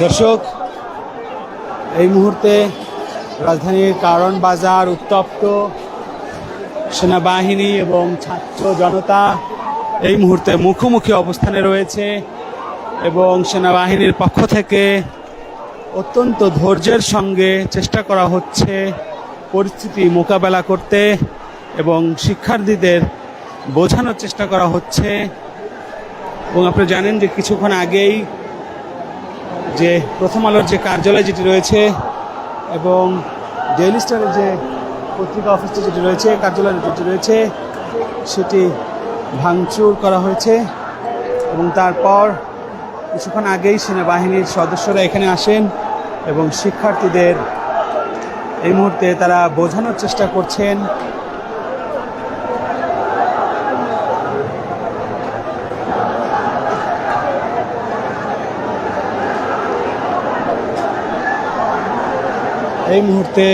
দর্শক, এই মুহূর্তে রাজধানীর কারণ বাজার উত্তপ্ত, সেনাবাহিনী এবং ছাত্র জনতা এই মুহূর্তে মুখোমুখি অবস্থানে রয়েছে এবং সেনাবাহিনীর পক্ষ থেকে অত্যন্ত ধৈর্যের সঙ্গে চেষ্টা করা হচ্ছে পরিস্থিতি মোকাবেলা করতে এবং শিক্ষার্থীদের বোঝানোর চেষ্টা করা হচ্ছে। এবং আপনি জানেন যে কিছুক্ষণ আগেই যে প্রথম আলোর যে কার্যালয় যেটি রয়েছে এবং ডেইলি স্টারের যে পত্রিকা অফিসটি যেটি রয়েছে, কার্যালয় যেটি রয়েছে, সেটি ভাঙচুর করা হয়েছে এবং তারপর কিছুক্ষণ আগেই সেনাবাহিনীর সদস্যরা এখানে আসেন এবং শিক্ষার্থীদের এই মুহূর্তে তারা বোঝানোর চেষ্টা করছেন এই মুহূর্তে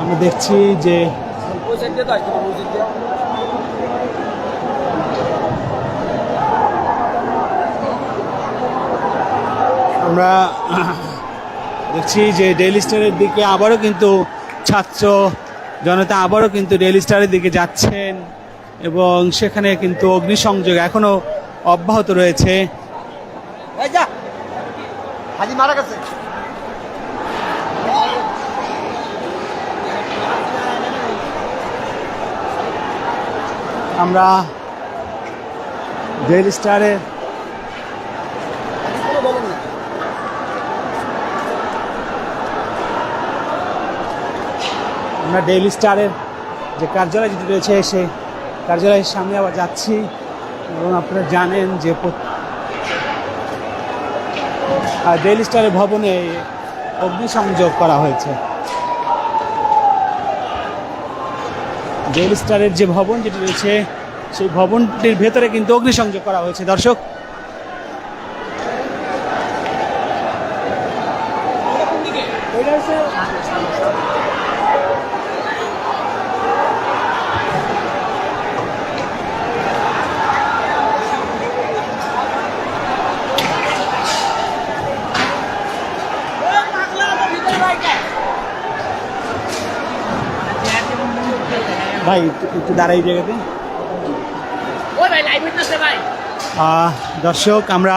আমরা দেখছি যে আমরা দেখছি যে ডেইলি স্টারের দিকে আবারও কিন্তু ছাত্র জনতা আবারও কিন্তু ডেইলি স্টারের দিকে যাচ্ছেন এবং সেখানে কিন্তু অগ্নিসংযোগ এখনও অব্যাহত রয়েছে। মারা গেছে। আমরা ডেইলি স্টারের আমরা ডেইলি স্টারের যে কার্যালয় যেটি রয়েছে সে কার্যালয়ের সামনে আবার যাচ্ছি। এবং আপনারা জানেন যে ডেইলি স্টারের ভবনে অগ্নিসংযোগ করা হয়েছে। ডেইলি স্টারের যে ভবন যেটি রয়েছে সেই ভবনটির ভেতরে কিন্তু অগ্নিসংযোগ করা হয়েছে। দর্শক ভাই একটু দাঁড়াই জায়গাতে। দর্শক আমরা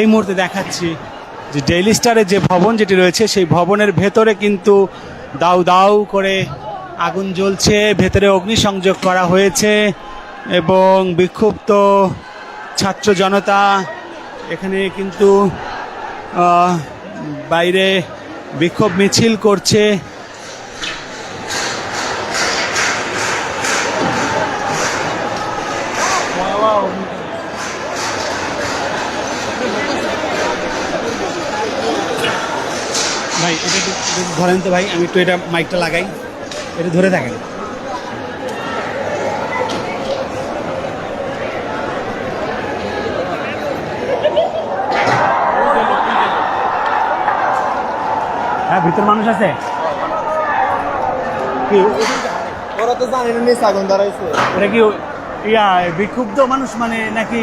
এই মুহূর্তে দেখাচ্ছি যে ডেইলি স্টারের যে ভবন যেটি রয়েছে সেই ভবনের ভেতরে কিন্তু দাউ দাউ করে আগুন জ্বলছে। ভেতরে অগ্নিসংযোগ করা হয়েছে এবং বিক্ষুব্ধ ছাত্র জনতা এখানে কিন্তু বাইরে বিক্ষোভ মিছিল করছে ভাই এটা একটু একটু ধরেন তো ভাই আমি একটু এটা মাইকটা লাগাই। এটা ধরে থাকেন। হ্যাঁ ভিতর মানুষ আছে? ওরা তো জানে না আগুন ধরাইছে। ওরা কি ইয়া বিক্ষুব্ধ মানুষ মানে নাকি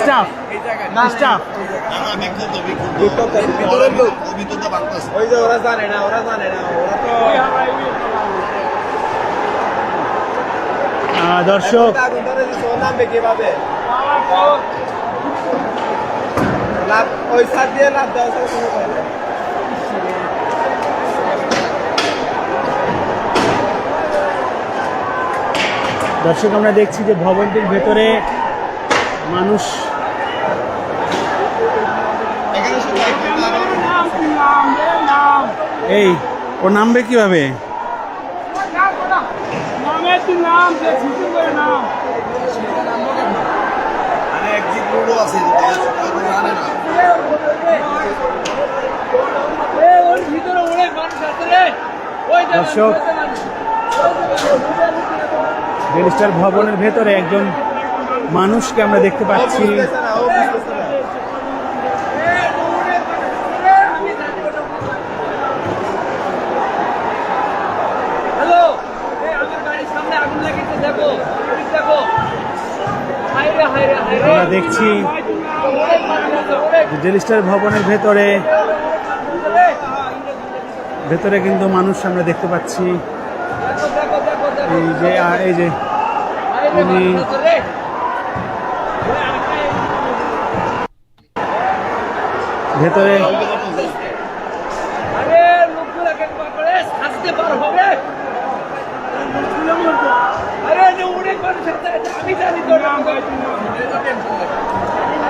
স্টাফ স্টাফ ভিতরের লোক ওই যে ওরা জানে না ওরা জানে না ওরা তো দর্শক। দর্শক আমরা দেখছি যে ভবনটির ভেতরে মানুষ এই ও নামবে কীভাবে নামের তুই নাম যে শুটিং করে নাম এ ওর ভিতরে অনেক মানুষ আছে ও নামবে কীভাবে দর্শক। রেজিস্টার ভবনের ভেতরে একজন মানুষকে আমরা দেখতে পাচ্ছি বুঝতেছে না, ও বুঝতেছে না। হ্যালো এই আমার গাড়ির সামনে আগুন লেগেছে দেখো দেখো হাইরে হাইরে হাইরে আমরা দেখছি জেলিস্টার ভবনের ভেতরে ভেতরে কিন্তু মানুষ আমরা দেখতে পাচ্ছি। এই যে এই যে উনি- ভেতরে আরে লোকগুলো একবার করে সাজতে পার হবে আরে যে অনেক মানুষ আছে এটা আমি জানি তো না আরে হারে না অনেক মানুষ আছে রে। এখানে পৌঁছাবে এতগুলো মানুষের আরে রে, হারে, হারে, এদিকে তো আল্লাহ। আগুন আস্তে আস্তে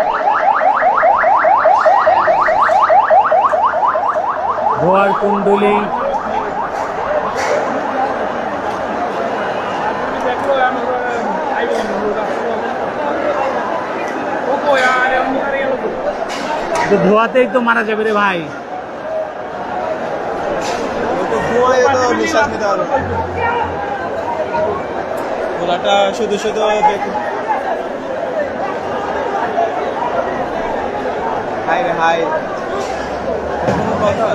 ধোয়ার কুণ্ডলী। তো ধোয়াতেই তো মারা যাবে রে ভাই। শুধু হাই রে হাই কথা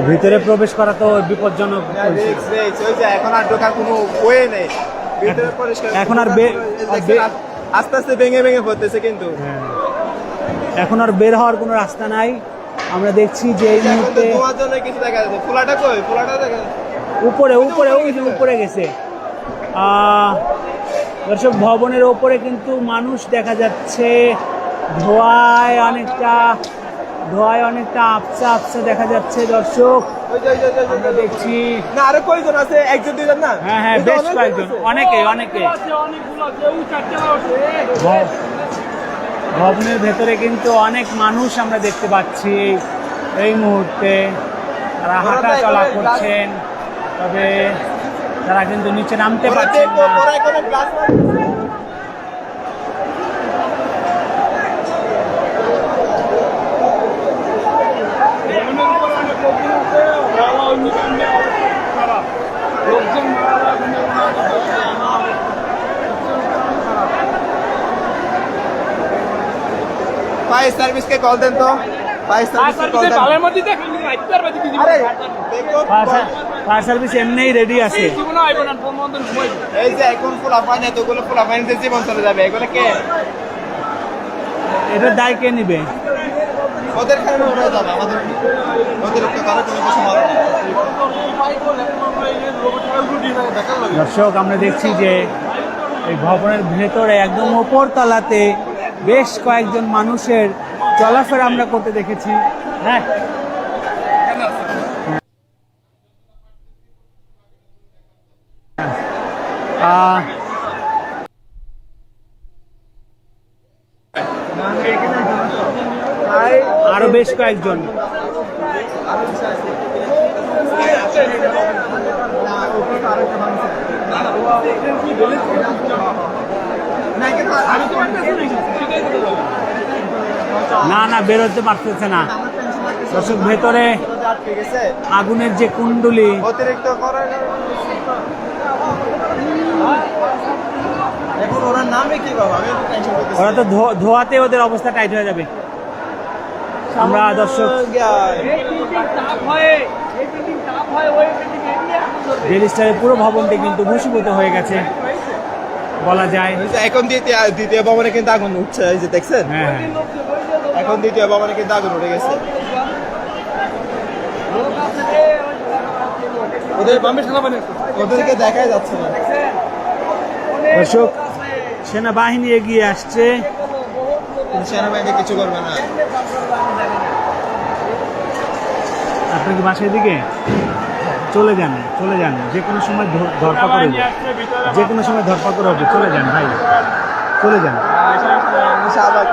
ভিতরে প্রবেশ করা তো বিপজ্জনক পরিস্থিতি। রিক্স রিক্স ওই যে এখন আর ঢোকার কোনো ওয়ে নেই। এখন আর আস্তে আস্তে ভেঙে ভেঙে পড়তেছে কিন্তু। হ্যাঁ। এখন আর বের হওয়ার কোনো রাস্তা নাই। আমরা দেখছি যে এই মুহূর্তে কিছু দেখা যাচ্ছে। খোলাটা কই? দেখা উপরে উপরে ওই যে উপরে গেছে। আহ, দর্শক ভবনের ওপরে কিন্তু মানুষ দেখা যাচ্ছে। ধোয়ায় অনেকটা ধোয়ায় অনেকটা আপসা আপসা দেখা যাচ্ছে দর্শক। আমরা দেখছি। না আরও কয়জন আছে? একজন দুইজন না? হ্যাঁ হ্যাঁ বেশ কয়েকজন। অনেকে অনেকে। ভবনের ভেতরে কিন্তু অনেক মানুষ আমরা দেখতে পাচ্ছি এই মুহূর্তে। তারা হাঁটা চলা করছেন তবে তারা কিন্তু নিচে নামতে পারছেন না ওরা এখানে গ্লাস মারতেছে। ভবনের উপর অনেক লোকজন আছে, ওরা ওই মিটানে অবস্থা খারাপ। লোকজন মারা যায়, কিন্তু ওনাদের অবস্থা খারাপ। ফায়ার সার্ভিসকে কল দেন তো। ফায়ার সার্ভিসকে কল দেন। ভালোর মধ্যে দেখেন, কিন্তু রাখতে পারবে কি কিছু? আরে ফায়ার সার্ভিস এমনিই রেডি আছে। জীবনে আইবো না, ফোন বন্ধ ঘুমাইবো। এই যে এখন ফুলা পানি এতগুলো ফুলা পানিতে জীবন চলে যাবে এগুলো কে? এটার দায় কে নিবে? ওদের কারণে ওরা যাবে আমাদের ওদের অতিরিক্ত করার কোনো কিছু হবে দর্শক আমরা দেখছি যে এই ভবনের ভেতরে একদম ওপর তলাতে বেশ কয়েকজন মানুষের চলাফেরা আমরা করতে দেখেছি। হ্যাঁ। আরও বেশ কয়েকজন। না না না বেরোতে পারতেছে না। দর্শক ভেতরে আগুনের যে কুণ্ডলি। অতিরিক্ত ওরা তো ধোয়াতে ওদের অবস্থা টাইট হয়ে যাবে। আমরা দর্শক হয়, হয়। রেজিস্টারের পুরো ভবনটি কিন্তু ভূষীভূত হয়ে গেছে। বলা যায়। এই এখন দ্বিতীয় দ্বিতীয় ভবনে কিন্তু আগুন উঠছে দেখছেন? হ্যাঁ এখন দ্বিতীয় ভবনে কিন্তু আগুন উঠে গেছে। ওদের বামে সেনাবাহিনী ওদেরকে দেখাই যাচ্ছে না। দর্শক। সেনাবাহিনী এগিয়ে আসছে। সেনাবাহিনী কিছু করবে না। আপনি কি বাসায় দিকে? চলে যান চলে যান। যে কোনো সময় ধর- ধরপাকড় হবে যে কোনো সময় ধরপাকড় হবে চলে যান ভাই। চলে যান।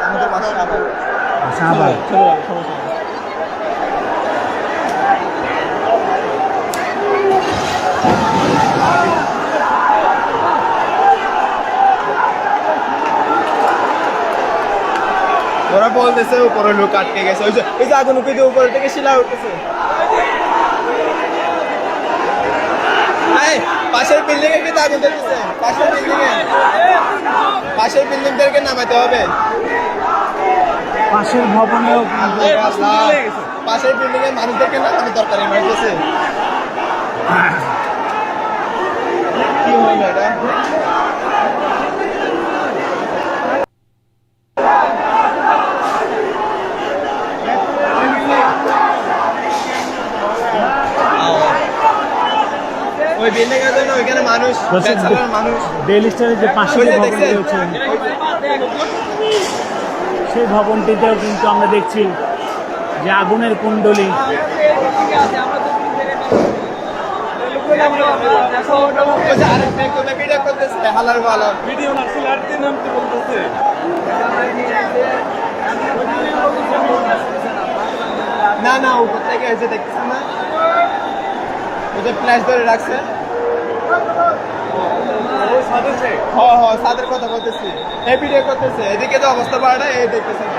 আমাদের পাশে ওরা বলতেছে উপরে লোক আটকে গেছে। ওই যে ওই যে আগুন উঠে উপরে থেকে শিলা উঠতেছে। পাশের বিল্ডিং এ কি আগুন ধরতেছে। পাশের বিল্ডিং এ। পাশের বিল্ডিং থেকে নামাতে হবে। পাশের ভবনে পাশের বিল্ডিং এর মানুষদেরকে নামানো দরকার এমার্জেন্সি কি হলো এটা? ওই জন্য ওইখানে মানুষ মানুষ। ডেইলি স্টারের যে পাশে দেখছেন? রয়েছে সেই ভবনটিতেও কিন্তু আমরা দেখছি যে আগুনের কুণ্ডলী। না না, উপর থেকে এসে দেখতেছেন না? ওদের ফ্ল্যাশ ধরে রাখছে। ও সাদেছে হ হ সাদের কথা বলতেছি। এই ভিডিও করতেছে। এদিকে তো অবস্থা বাড়া এই দেখতেছেন।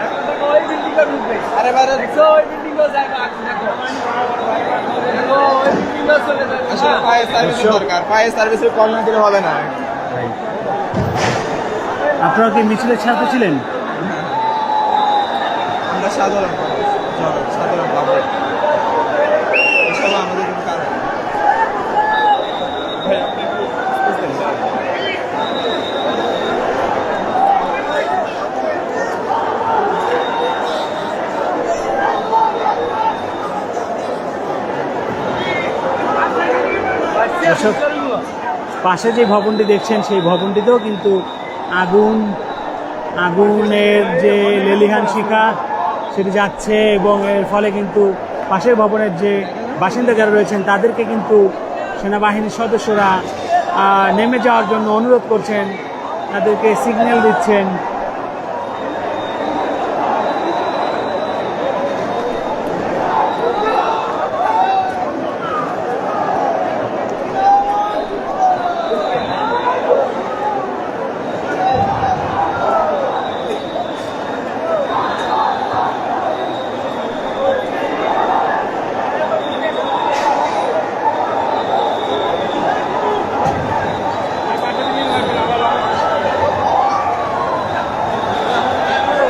ওই বিল্ডিংটা ঢুকবে আরে বাইরে দেখছ ওই বিল্ডিংটা যাবে আগুন দেখো। দেখো ওই বিল্ডিংটা চলে যাবে আসলে ফায়ার সার্ভিস দরকার ফায়ার সার্ভিসের কল না দিলে হবে না। আপনারা কি মিছিলের সাথে ছিলেন? আমরা সাধারণ মানুষ, জন- সাধারণ পাবলিক এসব আমাদের কোনো কারণ না। ভাই, আপনি একটু বুঝতেন স্যার। দর্শক, পাশে যে ভবনটি দেখছেন, সেই ভবনটিতেও কিন্তু আগুন, আগুনের যে লেলিহান শিখা সেটি যাচ্ছে এবং এর ফলে কিন্তু পাশের ভবনের যে বাসিন্দা যারা রয়েছেন, তাদেরকে কিন্তু সেনাবাহিনীর সদস্যরা নেমে যাওয়ার জন্য অনুরোধ করছেন, তাদেরকে সিগন্যাল দিচ্ছেন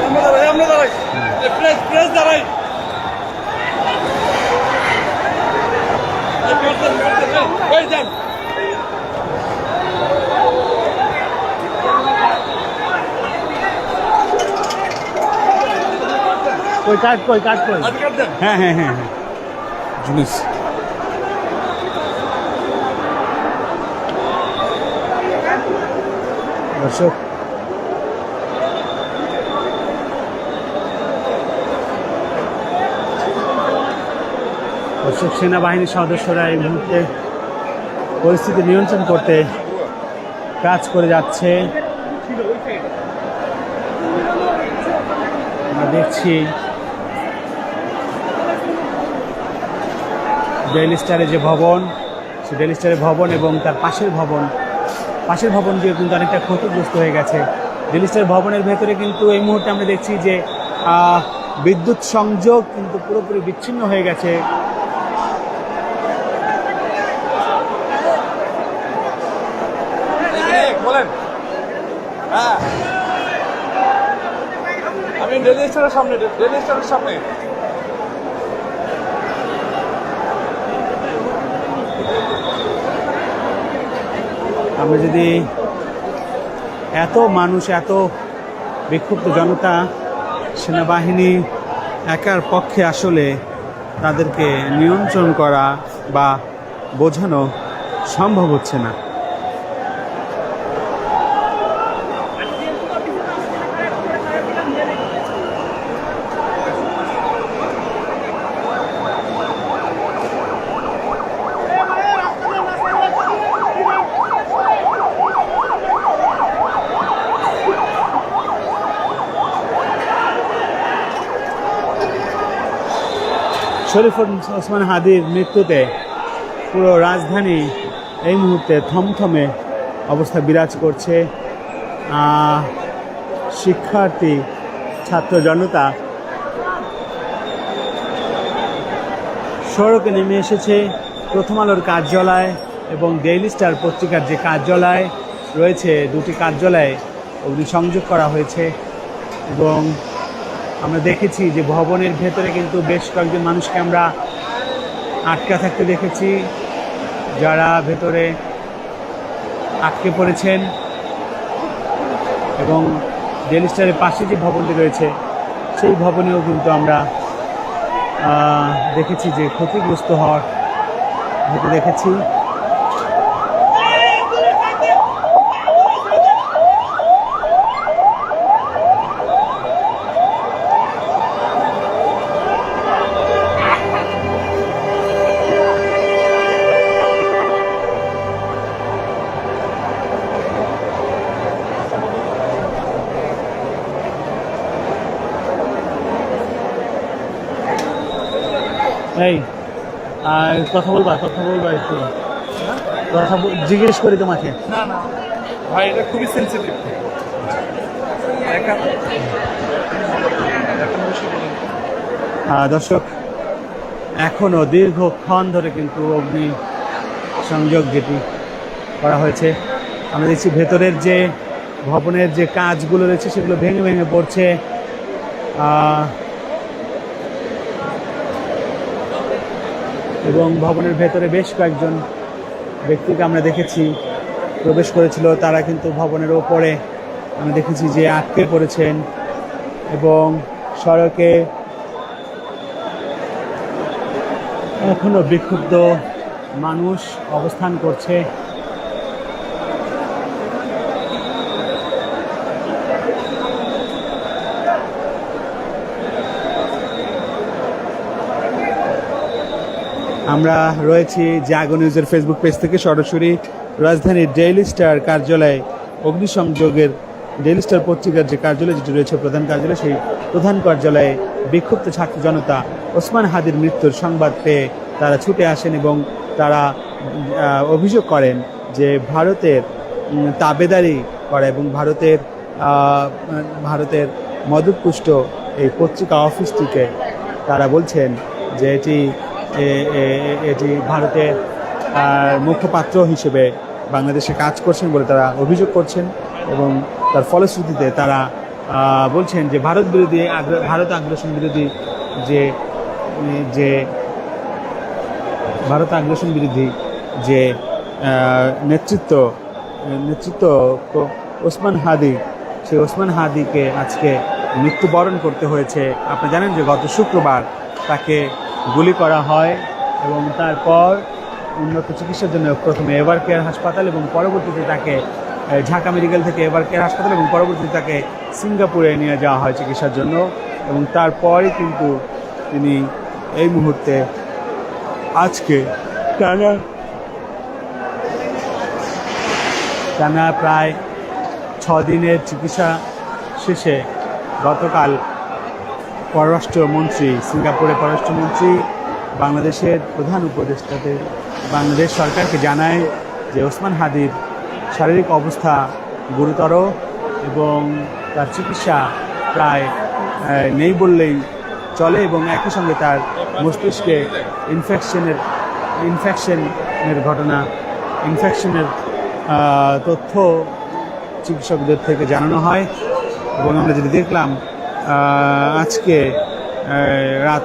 আমরা দাঁড়াই আমরা দাঁড়াই প্রেস প্রেস দাঁড়াই এই প্রেস প্রেস এই যান কই কাট কই কাট কই। হ্যাঁ হ্যাঁ হ্যাঁ হ্যাঁ। জুলিস দর্শক। দর্শক সেনাবাহিনীর সদস্যরা এই মুহূর্তে পরিস্থিতি নিয়ন্ত্রণ করতে কাজ করে যাচ্ছে। আমরা দেখছি ডেইলি স্টারের যে ভবন, সে ডেইলি স্টারের ভবন এবং তার পাশের ভবন। পাশের ভবনটিও কিন্তু অনেকটা ক্ষতিগ্রস্ত হয়ে গেছে। ডেইলি স্টার ভবনের ভেতরে কিন্তু এই মুহূর্তে আমরা দেখছি যে বিদ্যুৎ সংযোগ কিন্তু পুরোপুরি বিচ্ছিন্ন হয়ে গেছে। বলেন হ্যাঁ। আমি রেল স্টেশনের সামনে রেল স্টেশনের সামনে। আমরা যদি এত মানুষ, এত বিক্ষুব্ধ জনতা, সেনাবাহিনী একার পক্ষে আসলে তাদেরকে নিয়ন্ত্রণ করা বা বোঝানো সম্ভব হচ্ছে না। শরীফ ওসমান হাদির মৃত্যুতে পুরো রাজধানী এই মুহূর্তে থমথমে অবস্থা বিরাজ করছে। শিক্ষার্থী, ছাত্র জনতা, সড়কে নেমে এসেছে প্রথম আলোর কার্যালয় এবং ডেইলি স্টার পত্রিকার যে কার্যালয় রয়েছে, দুটি কার্যালয়ে অগ্নিসংযোগ করা হয়েছে এবং আমরা দেখেছি যে ভবনের ভেতরে কিন্তু বেশ কয়েকজন মানুষকে আমরা আটকা থাকতে দেখেছি, যারা ভেতরে আটকে পড়েছেন এবং ডেলি স্টারের পাশে যে ভবনটি রয়েছে, সেই ভবনেও কিন্তু আমরা দেখেছি যে ক্ষতিগ্রস্ত হওয়ার দেখেছি। এই আর কথা বলবা কথা বলবা একটু। কথা বল- জিজ্ঞেস করি তোমাকে। না না। ভাই এটা খুবই সেন্সিটিভ দর্শক এখনও দীর্ঘক্ষণ ধরে কিন্তু অগ্নি সংযোগ যেটি করা হয়েছে আমরা দেখছি ভেতরের যে ভবনের যে কাজগুলো রয়েছে সেগুলো ভেঙে ভেঙে পড়ছে। এবং ভবনের ভেতরে বেশ কয়েকজন ব্যক্তিকে আমরা দেখেছি, প্রবেশ করেছিল। তারা কিন্তু ভবনের ওপরে আমরা দেখেছি যে আটকে পড়েছেন এবং সড়কে এখনও বিক্ষুব্ধ মানুষ অবস্থান করছে। আমরা রয়েছি জাগো নিউজের ফেসবুক পেজ থেকে। সরাসরি রাজধানীর ডেইলি স্টার কার্যালয়ে অগ্নিসংযোগের ডেইলি স্টার পত্রিকার যে কার্যালয়, যেটি রয়েছে প্রধান কার্যালয়, সেই প্রধান কার্যালয়ে বিক্ষুব্ধ ছাত্র জনতা ওসমান হাদির মৃত্যুর সংবাদ পেয়ে তারা ছুটে আসেন এবং তারা অভিযোগ করেন যে ভারতের তাবেদারি করা এবং ভারতের ভারতের মদতপুষ্ট এই পত্রিকা অফিসটিকে তারা বলছেন যে এটি এটি ভারতের মুখপাত্র হিসেবে বাংলাদেশে কাজ করছেন বলে তারা অভিযোগ করছেন এবং তার ফলশ্রুতিতে তারা বলছেন যে ভারত বিরোধী ভারত আগ্রাসন বিরোধী যে যে, ভারত আগ্রাসন বিরোধী যে নেতৃত্ব নেতৃত্ব ওসমান হাদি, সেই ওসমান হাদিকে আজকে মৃত্যুবরণ করতে হয়েছে। আপনি জানেন যে গত শুক্রবার তাকে গুলি করা হয় এবং তারপর উন্নত চিকিৎসার জন্য প্রথমে এভার কেয়ার হাসপাতাল এবং পরবর্তীতে তাকে ঢাকা মেডিকেল থেকে এভার কেয়ার হাসপাতাল এবং পরবর্তীতে তাকে সিঙ্গাপুরে নিয়ে যাওয়া হয় চিকিৎসার জন্য এবং তারপরই কিন্তু তিনি এই মুহূর্তে আজকে টানা টানা প্রায় ছ দিনের চিকিৎসা শেষে গতকাল পররাষ্ট্রমন্ত্রী, সিঙ্গাপুরের পররাষ্ট্রমন্ত্রী, বাংলাদেশের প্রধান উপদেষ্টাতে বাংলাদেশ সরকারকে জানায় যে ওসমান হাদির শারীরিক অবস্থা গুরুতর এবং তার চিকিৎসা প্রায় নেই বললেই চলে এবং একই সঙ্গে তার মস্তিষ্কে ইনফেকশনের ইনফেকশনের ঘটনা ইনফেকশনের তথ্য চিকিৎসকদের থেকে জানানো হয় এবং আমরা যেটা দেখলাম আজকে রাত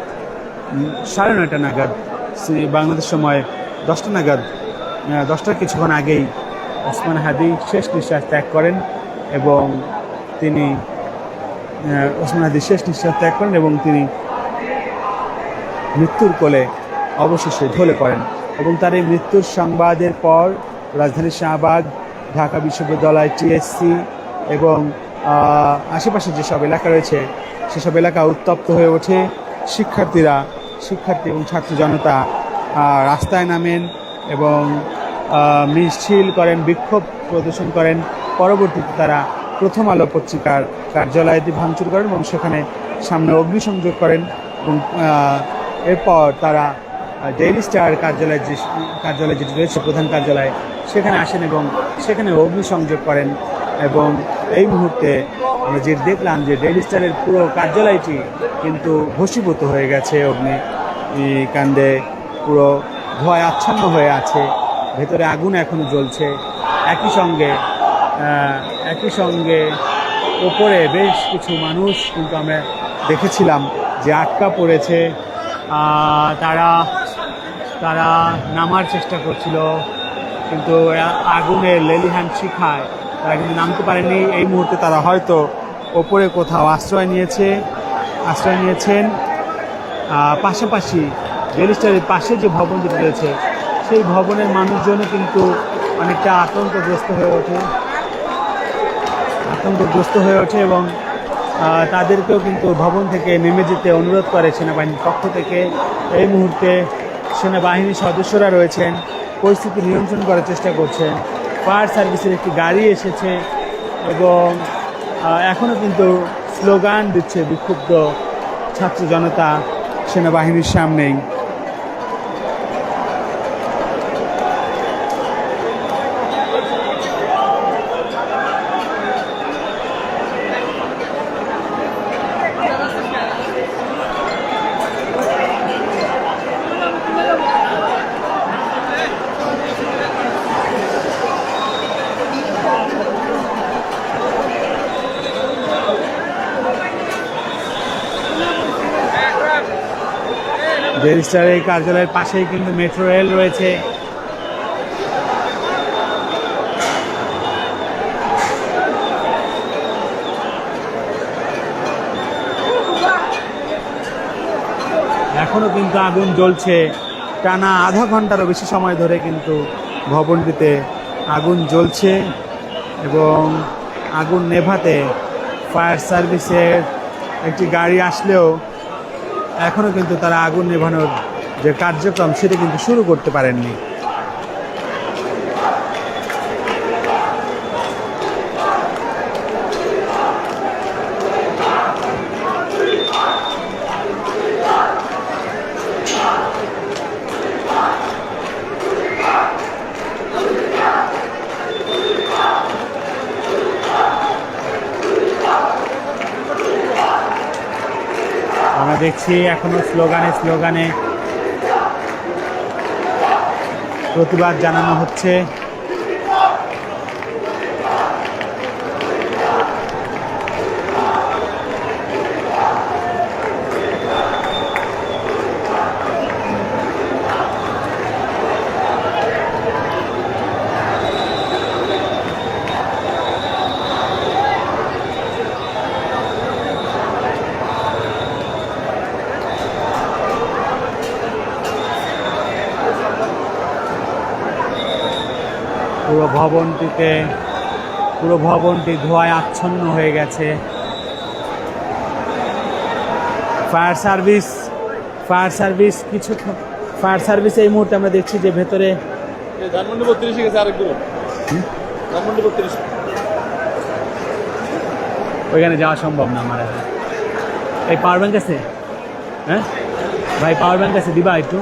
সাড়ে নয়টা নাগাদ বাংলাদেশ সময় দশটা নাগাদ দশটার কিছুক্ষণ আগেই ওসমান হাদি শেষ নিঃশ্বাস ত্যাগ করেন এবং তিনি ওসমান হাদি শেষ নিঃশ্বাস ত্যাগ করেন এবং তিনি মৃত্যুর কোলে অবশেষে ঢলে পড়েন এবং তার এই মৃত্যুর সংবাদের পর রাজধানী শাহবাগ, ঢাকা বিশ্ববিদ্যালয়, টিএসসি এবং আশেপাশে যেসব এলাকা রয়েছে, সেসব এলাকা উত্তপ্ত হয়ে ওঠে। শিক্ষার্থীরা, শিক্ষার্থী এবং ছাত্র জনতা রাস্তায় নামেন এবং মিছিল করেন, বিক্ষোভ প্রদর্শন করেন। পরবর্তীতে তারা প্রথম আলো পত্রিকার কার্যালয়টি ভাঙচুর করেন এবং সেখানে সামনে অগ্নিসংযোগ করেন এবং এরপর তারা ডেইলি স্টার কার্যালয় যে, কার্যালয় যেটি রয়েছে, প্রধান কার্যালয়, সেখানে আসেন এবং সেখানে অগ্নিসংযোগ করেন এবং এই মুহূর্তে আমরা যে দেখলাম যে ডেইলি স্টারের পুরো কার্যালয়টি কিন্তু ভস্মীভূত হয়ে গেছে, অগ্নি কাণ্ডে পুরো ধোঁয়ায় আচ্ছন্ন হয়ে আছে, ভেতরে আগুন এখনও জ্বলছে। একই সঙ্গে একই সঙ্গে ওপরে বেশ কিছু মানুষ কিন্তু আমরা দেখেছিলাম যে আটকা পড়েছে। তারা তারা নামার চেষ্টা করছিল, কিন্তু আ- আগুনের লেলিহান শিখায়। তারা কিন্তু নামতে পারেনি। এই মুহূর্তে তারা হয়তো ওপরে কোথাও আশ্রয় নিয়েছে, আশ্রয় নিয়েছেন। পাশাপাশি রেজিস্টারের পাশে যে ভবন যেটা রয়েছে, সেই ভবনের মানুষজনও কিন্তু অনেকটা আতঙ্কগ্রস্ত হয়ে ওঠে। আতঙ্কগ্রস্ত হয়ে ওঠে এবং তাদেরকেও কিন্তু ভবন থেকে নেমে যেতে অনুরোধ করে সেনাবাহিনীর পক্ষ থেকে। এই মুহূর্তে সেনাবাহিনীর সদস্যরা রয়েছেন, পরিস্থিতি নিয়ন্ত্রণ করার চেষ্টা করছেন। ফায়ার সার্ভিসের একটি গাড়ি এসেছে এবং এখনও কিন্তু স্লোগান দিচ্ছে বিক্ষুব্ধ ছাত্র জনতা সেনাবাহিনীর সামনেই। রেজিস্ট্রার এই কার্যালয়ের পাশেই কিন্তু মেট্রো রেল রয়েছে। এখনও কিন্তু আগুন জ্বলছে। টানা আধা ঘন্টারও বেশি সময় ধরে কিন্তু ভবনটিতে আগুন জ্বলছে এবং আগুন নেভাতে ফায়ার সার্ভিসের একটি গাড়ি আসলেও এখনও কিন্তু তারা আগুন নেভানোর যে কার্যক্রম সেটা কিন্তু শুরু করতে পারেননি আমরা দেখছি এখনও স্লোগানে স্লোগানে। প্রতিবাদ জানানো হচ্ছে পুরো ভবনটিতে পুরো ভবনটি ধোঁয়ায় আচ্ছন্ন হয়ে গেছে। ফায়ার সার্ভিস ফায়ার সার্ভিস কিছু ফায়ার সার্ভিস এই মুহূর্তে আমরা দেখছি যে ভেতরে ধানমন্ডি বত্রিশে গেছে আরেক ধানমন্ডি বত্রিশ। ওইখানে যাওয়া সম্ভব না আমার। এখন। এই পাওয়ার ব্যাংক আছে? হ্যাঁ? ভাই পাওয়ার ব্যাংক আছে দিবা একটু।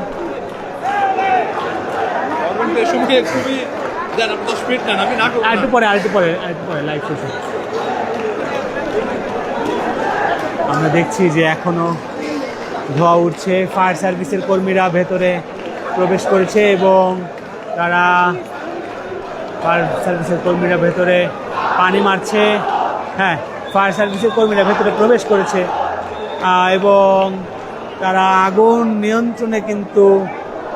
খুবই দেন আমি না করব আর একটু পরে আর একটু পরে আর একটু পরে লাইভ শেষে আমরা দেখছি যে এখনও ধোয়া উঠছে ফায়ার সার্ভিসের কর্মীরা ভেতরে প্রবেশ করেছে এবং তারা ফায়ার সার্ভিসের কর্মীরা ভেতরে পানি মারছে। হ্যাঁ ফায়ার সার্ভিসের কর্মীরা ভেতরে প্রবেশ করেছে। এবং তারা আগুন নিয়ন্ত্রণে কিন্তু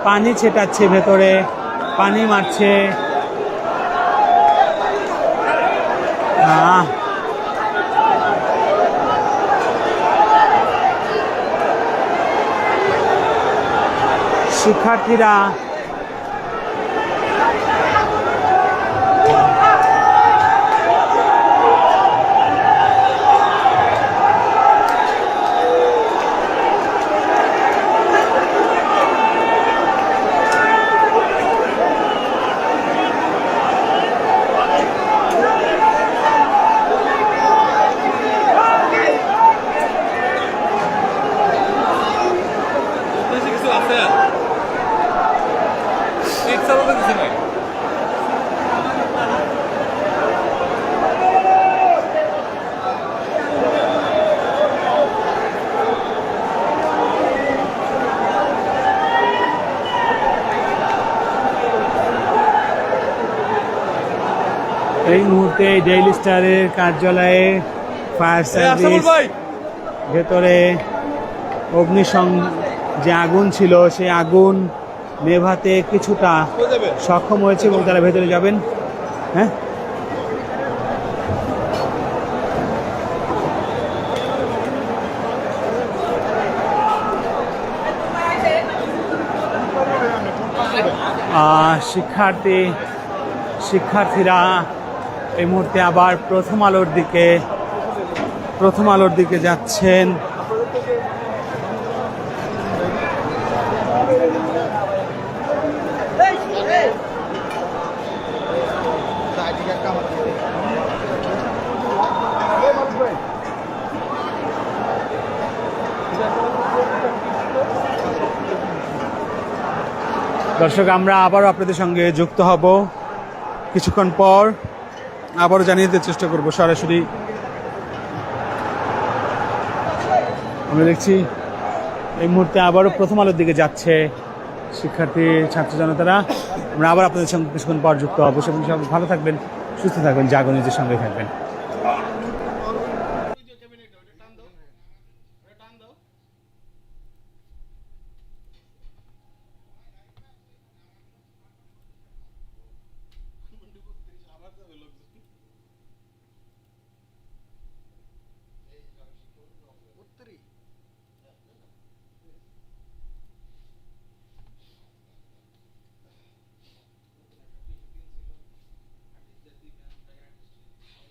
পানি ছেটাচ্ছে, ভেতরে পানি মারছে। আহ শিক্ষার্থীরা বত্রিশে কিছু আছে এক চালাতে দিছে নাই এই মুহূর্তে ডেইলি স্টারের কার্যালয়ে ফায়ার সার্ভিস ভেতরে অগ্নিসং যে আগুন ছিল সেই আগুন নেভাতে কিছুটা সক্ষম হয়েছে এবং তারা ভেতরে যাবেন। হ্যাঁ? শিক্ষার্থী শিক্ষার্থীরা এই মুহূর্তে আবার প্রথম আলোর দিকে, প্রথম আলোর দিকে যাচ্ছেন। দর্শক, আমরা আবারও আপনাদের সঙ্গে যুক্ত হব। কিছুক্ষণ পর আবারও জানিয়ে দিতে চেষ্টা করব, সরাসরি। আমরা দেখছি এই মুহূর্তে আবারও প্রথম আলোর দিকে যাচ্ছে শিক্ষার্থী, ছাত্র জনতারা। আমরা আবার আপনাদের সঙ্গে কিছুক্ষণ পর যুক্ত হব। সেখানে সব ভালো থাকবেন, সুস্থ থাকবেন, জাগরণের সঙ্গে থাকবেন।